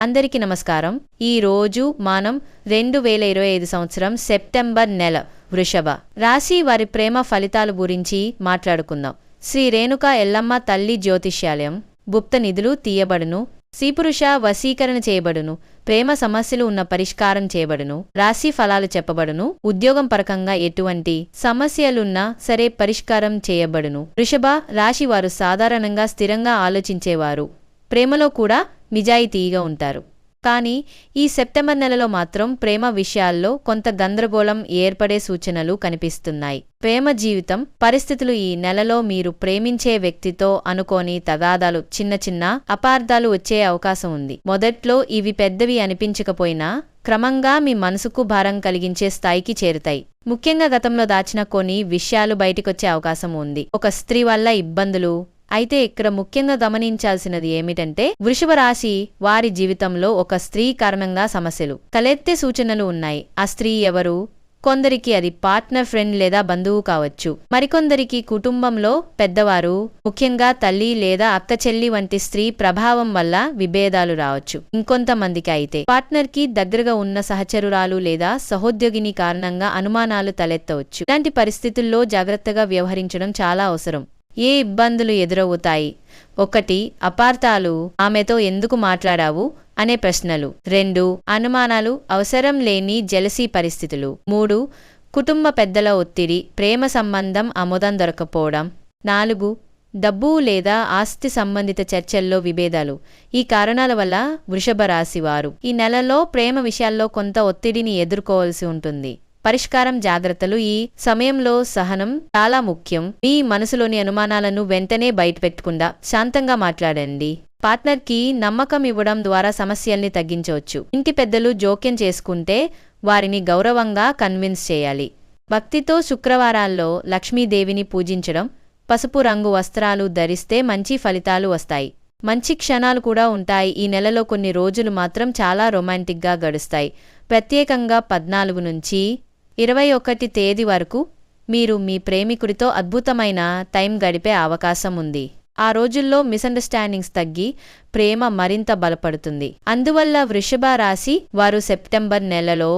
అందరికీ నమస్కారం. ఈ రోజు మనం రెండు వేల ఇరవై ఐదు సంవత్సరం సెప్టెంబర్ నెల వృషభ. రాశి వారి ప్రేమ ఫలితాల గురించి మాట్లాడుకుందాం. శ్రీ రేణుక ఎల్లమ్మ తల్లి జ్యోతిష్యాలయం గుప్త నిధులు తీయబడును. శ్రీపురుష వశీకరణ చేయబడును. ప్రేమ సమస్యలు ఉన్న పరిష్కారం చేయబడును. రాశి ఫలాలు చెప్పబడును. ఉద్యోగం పరకంగా ఎటువంటి సమస్యలున్నా సరే పరిష్కారం చేయబడును. వృషభ రాశి వారు సాధారణంగా స్థిరంగా ఆలోచించేవారు. ప్రేమలో కూడా నిజాయితీగా ఉంటారు. కానీ ఈ సెప్టెంబర్ నెలలో మాత్రం ప్రేమ విషయాల్లో కొంత గందరగోళం ఏర్పడే సూచనలు కనిపిస్తున్నాయి. ప్రేమ జీవితం పరిస్థితులు ఈ నెలలో మీరు ప్రేమించే వ్యక్తితో అనుకోని తగాదాలు చిన్న చిన్న అపార్థాలు వచ్చే అవకాశం ఉంది. మొదట్లో ఇవి పెద్దవి అనిపించకపోయినా క్రమంగా మీ మనసుకు భారం కలిగించే స్థాయికి చేరుతాయి. ముఖ్యంగా గతంలో దాచిన కొన్ని విషయాలు బయటికొచ్చే అవకాశం ఉంది. ఒక స్త్రీ వల్ల ఇబ్బందులు అయితే ఇక్కడ ముఖ్యంగా గమనించాల్సినది ఏమిటంటే వృషభ రాశి వారి జీవితంలో ఒక స్త్రీ కారణంగా సమస్యలు. తలెత్తే సూచనలు ఉన్నాయి. ఆ స్త్రీ ఎవరు? కొందరికి అది పార్ట్నర్ ఫ్రెండ్ లేదా బంధువు కావచ్చు. మరికొందరికి కుటుంబంలో పెద్దవారు ముఖ్యంగా తల్లి లేదా అక్క చెల్లి వంటి స్త్రీ ప్రభావం వల్ల విభేదాలు రావచ్చు. ఇంకొంతమందికి అయితే పార్ట్నర్కి దగ్గరగా ఉన్న సహచరురాలు లేదా సహోద్యోగిని కారణంగా అనుమానాలు తలెత్తవచ్చు. ఇలాంటి పరిస్థితుల్లో జాగ్రత్తగా వ్యవహరించడం చాలా అవసరం. ఏ ఇబ్బందులు ఎదురవుతాయి? ఒకటి అపార్థాలు ఆమెతో ఎందుకు మాట్లాడావు? అనే ప్రశ్నలు. రెండు అనుమానాలు అవసరం లేని జలసీ పరిస్థితులు. మూడు కుటుంబ పెద్దల ఒత్తిడి ప్రేమ సంబంధం ఆమోదం దొరకపోవడం. నాలుగు డబ్బు లేదా ఆస్తి సంబంధిత చర్చల్లో విభేదాలు. ఈ కారణాల వల్ల వృషభ రాశి వారు ఈ నెలలో ప్రేమ విషయాల్లో కొంత ఒత్తిడిని ఎదుర్కోవాల్సి ఉంటుంది. పరిష్కారం జాగ్రత్తలు ఈ సమయంలో సహనం చాలా ముఖ్యం. మీ మనసులోని అనుమానాలను వెంటనే బయటపెట్టకుండా శాంతంగా మాట్లాడండి. పార్ట్నర్కి నమ్మకం ఇవ్వడం ద్వారా సమస్యల్ని తగ్గించవచ్చు. ఇంటి పెద్దలు జోక్యం చేసుకుంటే వారిని గౌరవంగా కన్విన్స్ చేయాలి. భక్తితో శుక్రవారాల్లో లక్ష్మీదేవిని పూజించడం పసుపు రంగు వస్త్రాలు ధరిస్తే మంచి ఫలితాలు వస్తాయి. మంచి క్షణాలు కూడా ఉంటాయి. ఈ నెలలో కొన్ని రోజులు మాత్రం చాలా రొమాంటిక్గా గడుస్తాయి. ప్రత్యేకంగా పద్నాలుగు నుంచి ఇరవై ఒకటి తేదీ వరకు మీరు మీ ప్రేమికుడితో అద్భుతమైన టైం గడిపే అవకాశం ఉంది ఆ రోజుల్లో మిస్అండర్స్టాండింగ్స్ తగ్గి ప్రేమ మరింత బలపడుతుంది. అందువల్ల వృషభ రాశి వారు సెప్టెంబర్ నెలలో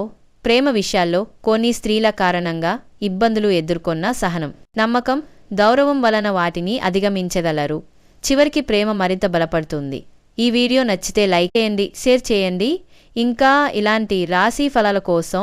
ప్రేమ విషయాల్లో కొన్ని స్త్రీల కారణంగా ఇబ్బందులు ఎదుర్కొన్న సహనం. నమ్మకం గౌరవం వలన వాటిని అధిగమించగలరు. చివరికి ప్రేమ మరింత బలపడుతుంది. ఈ వీడియో నచ్చితే లైక్ చేయండి షేర్ చేయండి. ఇంకా ఇలాంటి రాశి ఫలాల కోసం